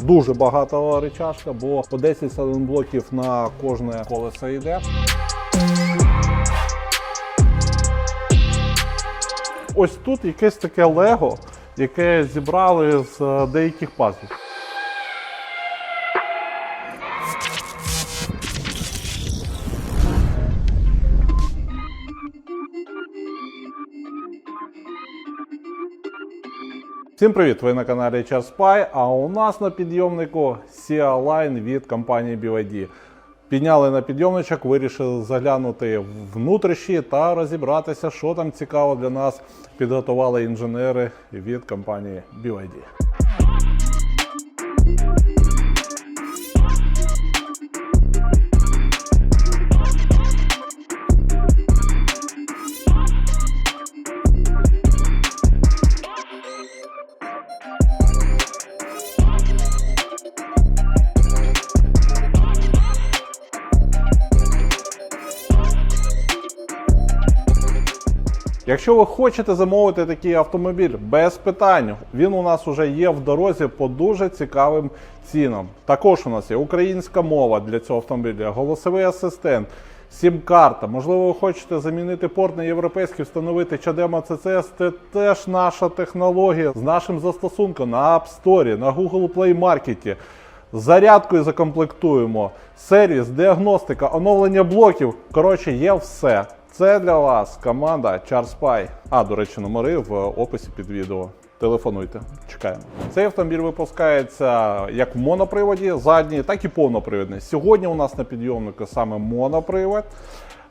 Дуже багато речашка, бо по 10 сайлентблоків на кожне колесо йде. Ось тут якесь таке лего, яке зібрали з е, деяких пазлів. Всім привіт! Ви на каналі HR а у нас на підйомнику SIA Line від компанії BYD. Підняли на підйомничок, вирішили заглянути внутрішні та розібратися, що там цікаво для нас підготували інженери від компанії BYD. Якщо ви хочете замовити такий автомобіль без питань, він у нас вже є в дорозі по дуже цікавим цінам. Також у нас є українська мова для цього автомобіля, голосовий асистент, сім-карта. Можливо, ви хочете замінити порт на європейський, встановити чадема CCS. Це теж наша технологія з нашим застосунком на App Store, на Google Play Market. Зарядкою закомплектуємо, сервіс, діагностика, оновлення блоків. Коротше, є все. Це для вас команда CharSpy. А, до речі, номери в описі під відео. Телефонуйте, чекаємо. Цей автомобіль випускається як в моноприводі, задній, так і повнопривідний. Сьогодні у нас на підйомнику саме монопривод.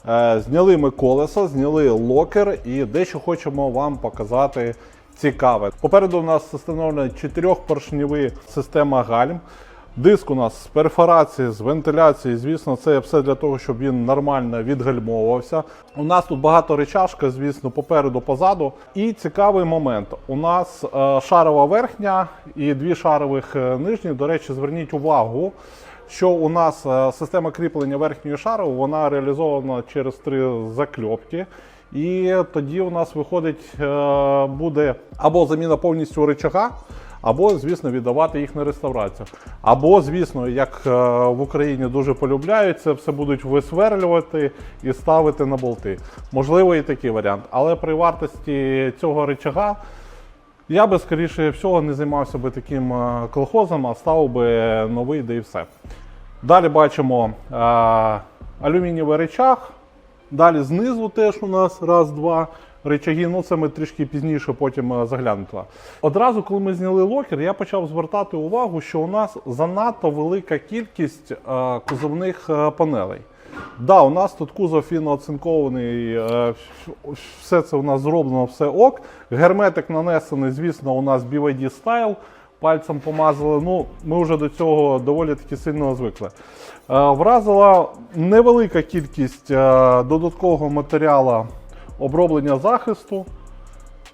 Е, Зняли ми колесо, зняли локер і дещо хочемо вам показати цікаве. Попереду у нас встановлена чотирьохпоршнева система гальм. Диск у нас з перфорації, з вентиляції. Звісно, це все для того, щоб він нормально відгальмовувався. У нас тут багато речашка, звісно, попереду, позаду. І цікавий момент: у нас е, шарова верхня і дві шарових е, нижні. До речі, зверніть увагу. Що у нас е, система кріплення верхньої шари, вона реалізована через три закльопки. І тоді у нас виходить, буде або заміна повністю рычага, або, звісно, віддавати їх на реставрацію. Або, звісно, як е, в Україні дуже полюбляють, це все будуть висверлювати і ставити на болти. Можливо, і такий варіант. Але при вартості цього рычага я би, скоріше всього, не займався би таким е, колхозом, а ставив би новий, де і все. Далі бачимо е, алюмінієвий речах. Далі знизу теж у нас раз, два речаги. Ну це ми трішки пізніше потім е, заглянемо. Одразу, коли ми зняли локер, я почав звертати увагу, що у нас занадто велика кількість е, кузовних е, панелей. Да, у нас тут кузов фінооцинкований, е, все це у нас зроблено, все ок. Герметик нанесений, звісно, у нас BYD Style. Пальцем помазали. Ну, ми вже до цього доволі таки сильно звикли. Вразила невелика кількість додаткового матеріалу оброблення захисту.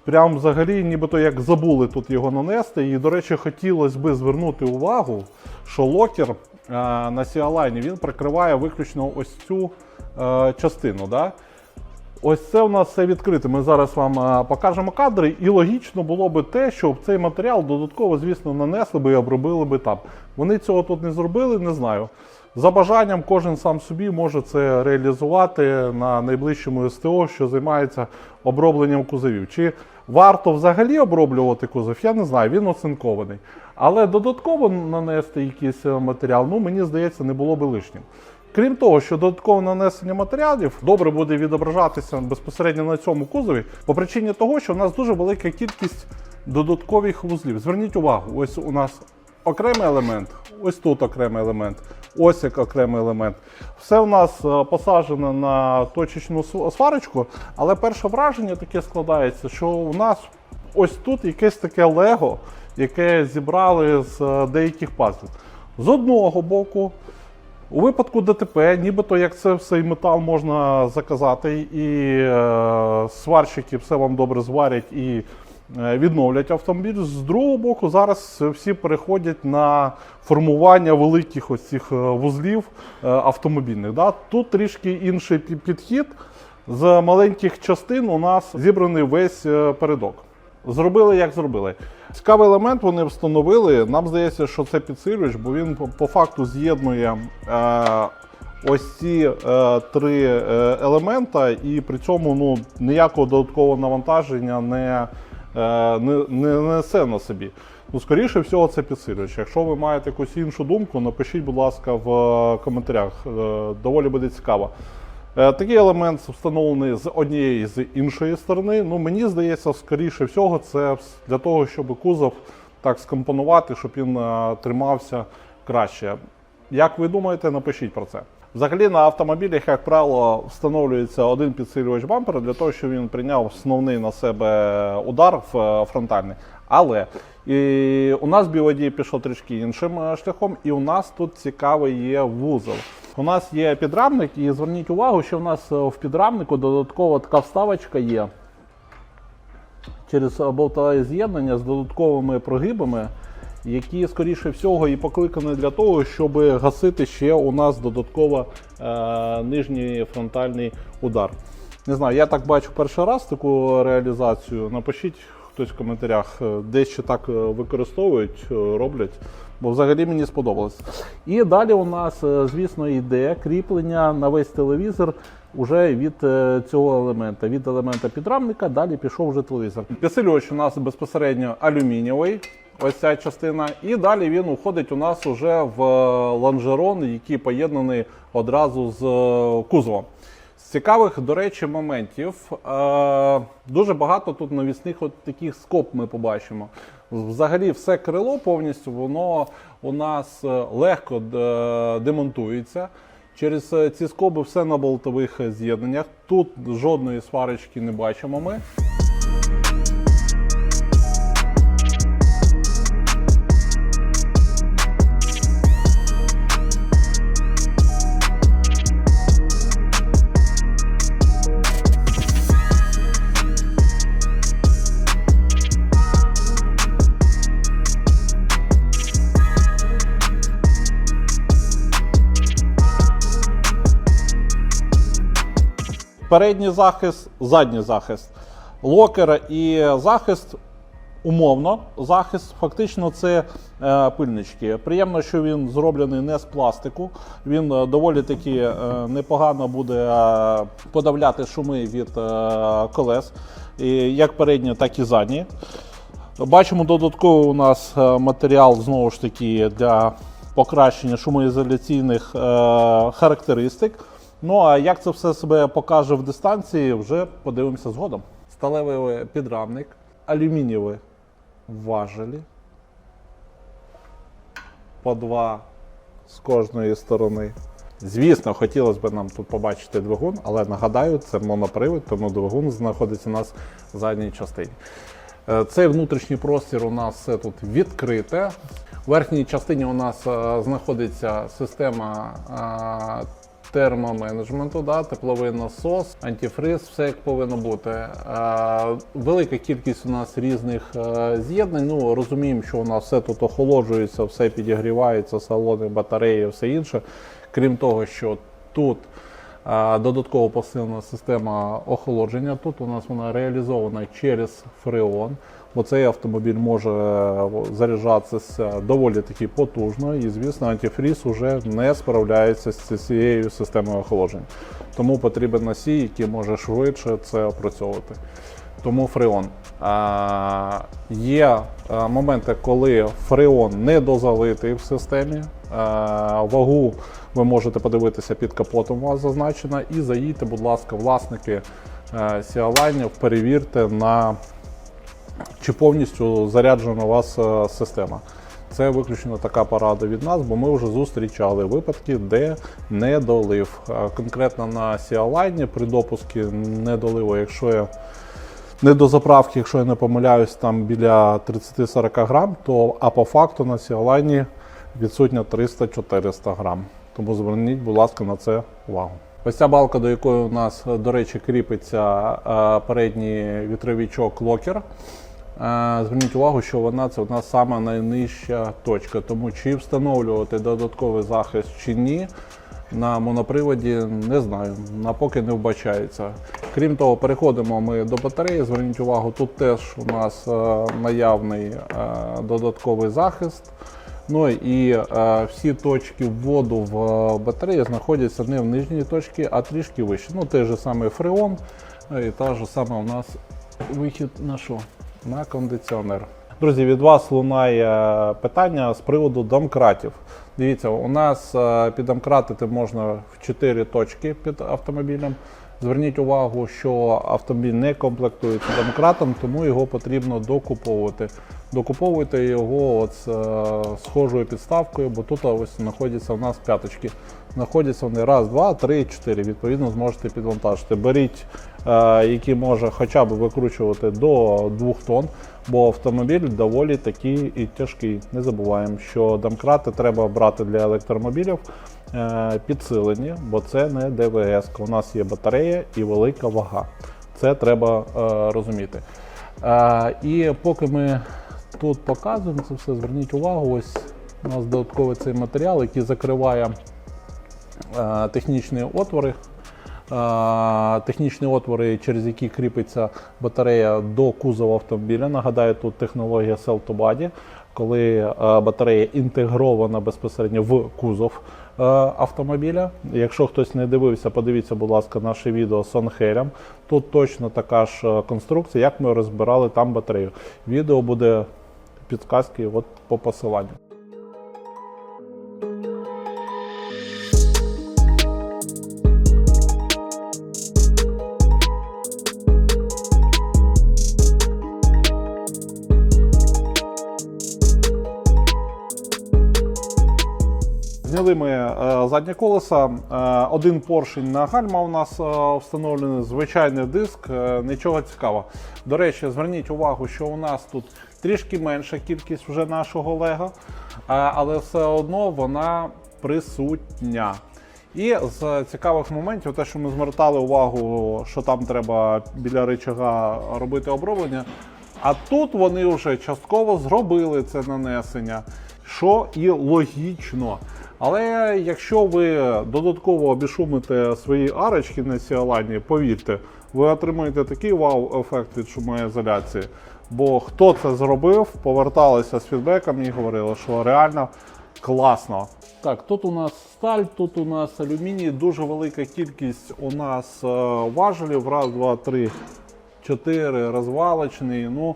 Прям взагалі, нібито як забули тут його нанести. І, до речі, хотілося би звернути увагу, що локер е, на Сіалайні він прикриває виключно ось цю е, частину. Да? Ось це у нас все відкрите. Ми зараз вам е, покажемо кадри, і логічно було би те, щоб цей матеріал додатково, звісно, нанесли би і обробили би там. Вони цього тут не зробили, не знаю. За бажанням, кожен сам собі може це реалізувати на найближчому СТО, що займається обробленням кузовів. Чи варто взагалі оброблювати кузов, я не знаю, він оцинкований. Але додатково нанести якийсь е, матеріал, ну мені здається, не було би лишнім. Крім того, що додаткове нанесення матеріалів добре буде відображатися безпосередньо на цьому кузові, по причині того, що в нас дуже велика кількість додаткових вузлів. Зверніть увагу, ось у нас окремий елемент, ось тут окремий елемент, ось як окремий елемент. Все у нас е, посаджено на точечну сварочку, але перше враження таке складається, що у нас ось тут якесь таке лего, яке зібрали з е, деяких пазлів. З одного боку, у випадку ДТП, нібито як це все і метал можна заказати, і е, сварщики все вам добре зварять і відновлять автомобіль. З другого боку, зараз всі переходять на формування великих ось цих е, вузлів е, автомобільних. Да? Тут трішки інший підхід. З маленьких частин у нас зібраний весь е, передок. Зробили, як зробили. Цікавий елемент вони встановили. Нам здається, що це підсилювач, бо він по, факту з'єднує е, ось ці е, три е, елемента, і при цьому ну, ніякого додаткового навантаження не, е, не, не несе на собі. Ну, скоріше всього, це підсилювач. Якщо ви маєте якусь іншу думку, напишіть, будь ласка, в е, коментарях. Е, Доволі буде цікаво. Е, Такий елемент встановлений з однієї з іншої сторони. Ну, мені здається, скоріше всього, це для того, щоб кузов так скомпонувати, щоб він е, тримався краще. Як ви думаєте, напишіть про це. Взагалі на автомобілях, як правило, встановлюється один підсилювач бампера для того, щоб він прийняв основний на себе удар е, фронтальний. Але і у нас BYD пішов трішки іншим е, шляхом, і у нас тут цікавий є вузол. У нас є підрамник, і зверніть увагу, що у нас е, в підрамнику додаткова така вставочка є через болтове з'єднання з додатковими прогибами, які, скоріше всього, і покликані для того, щоб гасити ще у нас додатково е, нижній фронтальний удар. Не знаю, я так бачу перший раз таку реалізацію. Напишіть хтось в коментарях, е, де ще так е, використовують, е, роблять. Бо взагалі мені сподобалось. І далі у нас, звісно, йде кріплення на весь телевізор уже від цього елемента. Від елемента підрамника далі пішов вже телевізор. Підсилювач у нас безпосередньо алюмінієвий. Ось ця частина, і далі він уходить у нас уже в лонжерон, який поєднаний одразу з е, кузовом. З цікавих, до речі, моментів е, дуже багато тут навісних от таких скоб ми побачимо. Взагалі, все крило повністю воно у нас е, легко е, демонтується. Через е, ці скоби все на болтових е, з'єднаннях. Тут жодної сварочки не бачимо ми. Передній захист, задній захист. Локер і захист умовно. Захист фактично це е, пильнички. Приємно, що він зроблений не з пластику. Він е, доволі таки е, непогано буде е, подавляти шуми від е, колес, і, як передні, так і задні. Бачимо додатково у нас е, матеріал знову ж таки для покращення шумоізоляційних е, характеристик. Ну а як це все себе покаже в дистанції, вже подивимося згодом. Сталевий підрамник, алюмінієві важелі. По два з кожної сторони. Звісно, хотілося б нам тут побачити двигун, але нагадаю, це монопривід, тому двигун знаходиться у нас в задній частині. Е, Цей внутрішній простір у нас все тут відкрите. В верхній частині у нас е, знаходиться система е, термоменеджменту, да, тепловий насос, антифриз, все як повинно бути. Е, Велика кількість у нас різних е, з'єднань. Ну, розуміємо, що у нас все тут охолоджується, все підігрівається, салони, батареї, все інше. Крім того, що тут Додатково посилена система охолодження. Тут у нас вона реалізована через фреон, бо цей автомобіль може е, заряджатися доволі таки потужно, і звісно, антифріз уже не справляється з цією системою охолодження. Тому потрібен носій, який може швидше це опрацьовувати. Тому фреон. А, є моменти, коли фреон не дозалитий в системі. А, вагу ви можете подивитися під капотом у вас зазначена. І заїдьте, будь ласка, власники сіалайнів, перевірте на чи повністю заряджена у вас е, система. Це виключно така порада від нас, бо ми вже зустрічали випадки, де недолив. Е, Конкретно на сіалайні при допуску недоливу, якщо я не до заправки, якщо я не помиляюсь, там біля 30-40 грам, то а по факту на сіалайні відсутня 300-400 грам. Тому зверніть, будь ласка, на це увагу. Ось ця балка, до якої у нас, до речі, кріпиться е, передній вітровічок локер. Зверніть увагу, що вона це нас сама найнижча точка. Тому чи встановлювати додатковий захист чи ні, на моноприводі не знаю, на поки не вбачається. Крім того, переходимо ми до батареї. Зверніть увагу, тут теж у нас е, наявний е, додатковий захист. Ну і е, всі точки вводу в е, батареї знаходяться не в нижній точці, а трішки вище. Ну, той же самий фреон, і та ж саме у нас вихід на що? На кондиціонер. Друзі, від вас лунає питання з приводу домкратів. Дивіться, у нас е, піддомкратити можна в 4 точки під автомобілем. Зверніть увагу, що автомобіль не комплектується домкратом, тому його потрібно докуповувати. Докуповуйте його от з е, схожою підставкою, бо тут ось знаходяться у нас п'яточки. Знаходяться вони раз, два, три, чотири. Відповідно, зможете підвантажити. Беріть, е, який може хоча б викручувати до 2 тонн, бо автомобіль доволі такий і тяжкий. Не забуваємо, що домкрати треба брати для електромобілів е, підсилені, бо це не ДВС. У нас є батарея і велика вага. Це треба е, розуміти. І поки ми тут показуємо це все, зверніть увагу, ось у нас додатковий цей матеріал, який закриває технічні отвори. Е, Технічні отвори, через які кріпиться батарея до кузова автомобіля. Нагадаю, тут технологія Cell to Body, коли е, батарея інтегрована безпосередньо в кузов е, автомобіля. Якщо хтось не дивився, подивіться, будь ласка, наше відео з Сонхелем. Тут точно така ж е, конструкція, як ми розбирали там батарею. Відео буде підказки от по посиланню. Зняли ми е, заднє колеса. Е, один поршень на гальма у нас е, встановлений, звичайний диск, нічого цікавого. До речі, зверніть увагу, що у нас тут трішки менша кількість вже нашого лего, але все одно вона присутня. І з цікавих моментів, те, що ми звертали увагу, що там треба біля рычага робити оброблення. А тут вони вже частково зробили це нанесення, що і логічно. Але якщо ви додатково обішумите свої арочки на сіалані, повірте, ви отримаєте такий вау-ефект від шумоізоляції. Бо хто це зробив, поверталися з фідбеком і говорили, що реально класно. Так, тут у нас сталь, тут у нас алюміній, дуже велика кількість у нас е, важелів. Раз, два, три, чотири розвалочний. Ну,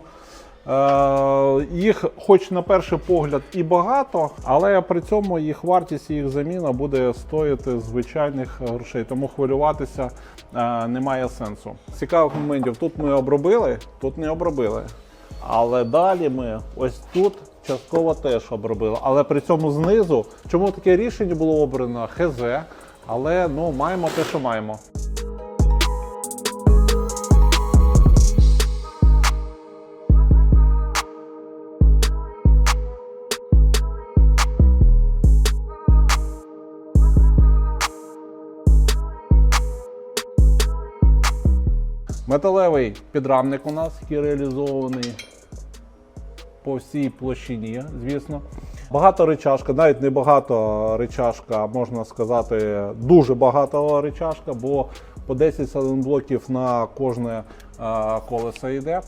їх, хоч на перший погляд, і багато, але при цьому їх вартість і їх заміна буде стоїти звичайних грошей. Тому хвилюватися е, немає сенсу. Цікавих моментів тут ми обробили, тут не обробили. Але далі ми ось тут частково теж обробили. Але при цьому знизу, чому таке рішення було обрано? ХЗ. Але ну маємо те, що маємо. Металевий підрамник у нас, який реалізований по всій площині, звісно. Багато речашка, навіть не багато речашка, можна сказати, дуже багато речашка, бо по 10 блоків на кожне е, колесо йде.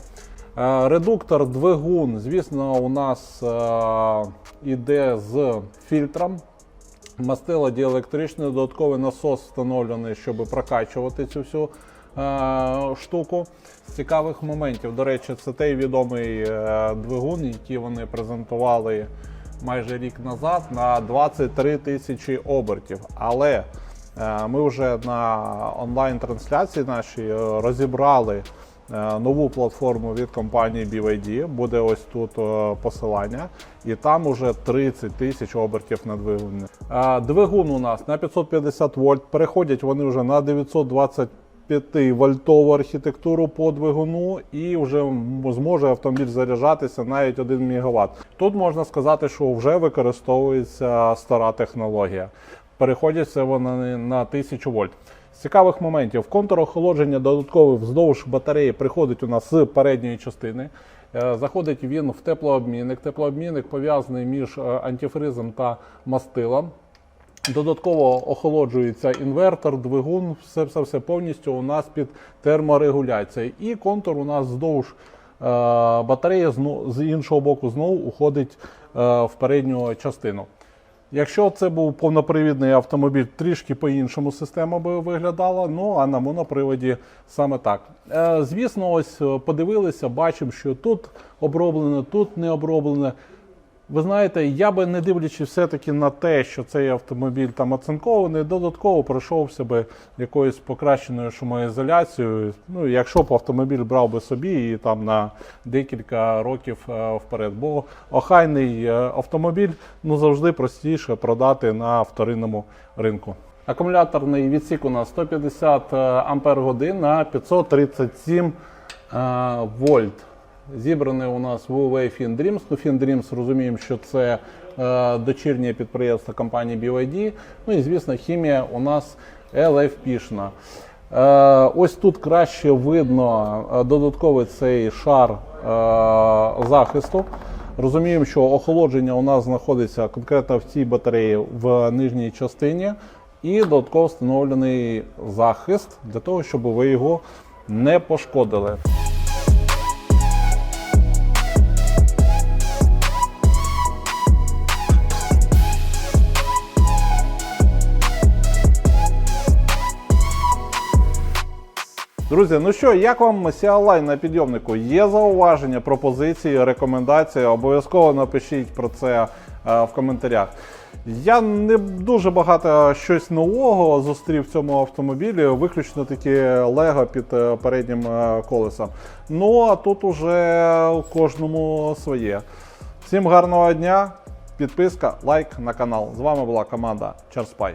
Е, Редуктор двигун, звісно, у нас е, іде з фільтром. Мастило діелектричне, додатковий насос встановлений, щоб прокачувати цю всю е, штуку. З цікавих моментів, до речі, це той відомий е, двигун, який вони презентували майже рік назад на 23 тисячі обертів. Але е, ми вже на онлайн-трансляції нашій е, розібрали е, нову платформу від компанії BYD. Буде ось тут е, посилання, і там уже 30 тисяч обертів на двигун. Е, Двигун у нас на 550 вольт. Переходять вони вже на 920 5-вольтову архітектуру по двигуну і вже зможе автомобіль заряджатися навіть 1 МВт. Тут можна сказати, що вже використовується стара технологія. Переходяться вони на 1000 вольт. З цікавих моментів контур охолодження додатковий вздовж батареї приходить у нас з передньої частини. Е, Заходить він в теплообмінник. Теплообмінник пов'язаний між е, антифризом та мастилом. Додатково охолоджується інвертор, двигун, все, все, все повністю у нас під терморегуляцією. І контур у нас вздовж е, батареї з іншого боку знову уходить е, в передню частину. Якщо це був повнопривідний автомобіль, трішки по-іншому система би виглядала. Ну а на моноприводі саме так. Е, звісно, ось подивилися, бачимо, що тут оброблено, тут не оброблене. Ви знаєте, я би не дивлячись все-таки на те, що цей автомобіль там оцинкований, додатково пройшовся би якоюсь покращеною шумоізоляцією. Ну, якщо б автомобіль брав би собі і там на декілька років е, вперед. Бо охайний е, автомобіль ну завжди простіше продати на вторинному ринку. Акумуляторний відсік у нас 150 ампер годин на 537 е, вольт. Зібраний у нас UV FinDreams. Ну, FinDreams розуміємо, що це е, дочірнє підприємство компанії BYD. Ну і звісно, хімія у нас LFP-шна. Е, ось тут краще видно е, додатковий цей шар е, захисту. Розуміємо, що охолодження у нас знаходиться конкретно в цій батареї в нижній частині, і додатково встановлений захист для того, щоб ви його не пошкодили. Друзі, ну що, як вам Line на підйомнику? Є зауваження, пропозиції, рекомендації? Обов'язково напишіть про це е, в коментарях. Я не дуже багато щось нового зустрів в цьому автомобілі, виключно такі лего під е, переднім е, колесом. Ну а тут уже кожному своє. Всім гарного дня, підписка, лайк на канал. З вами була команда Чарспай.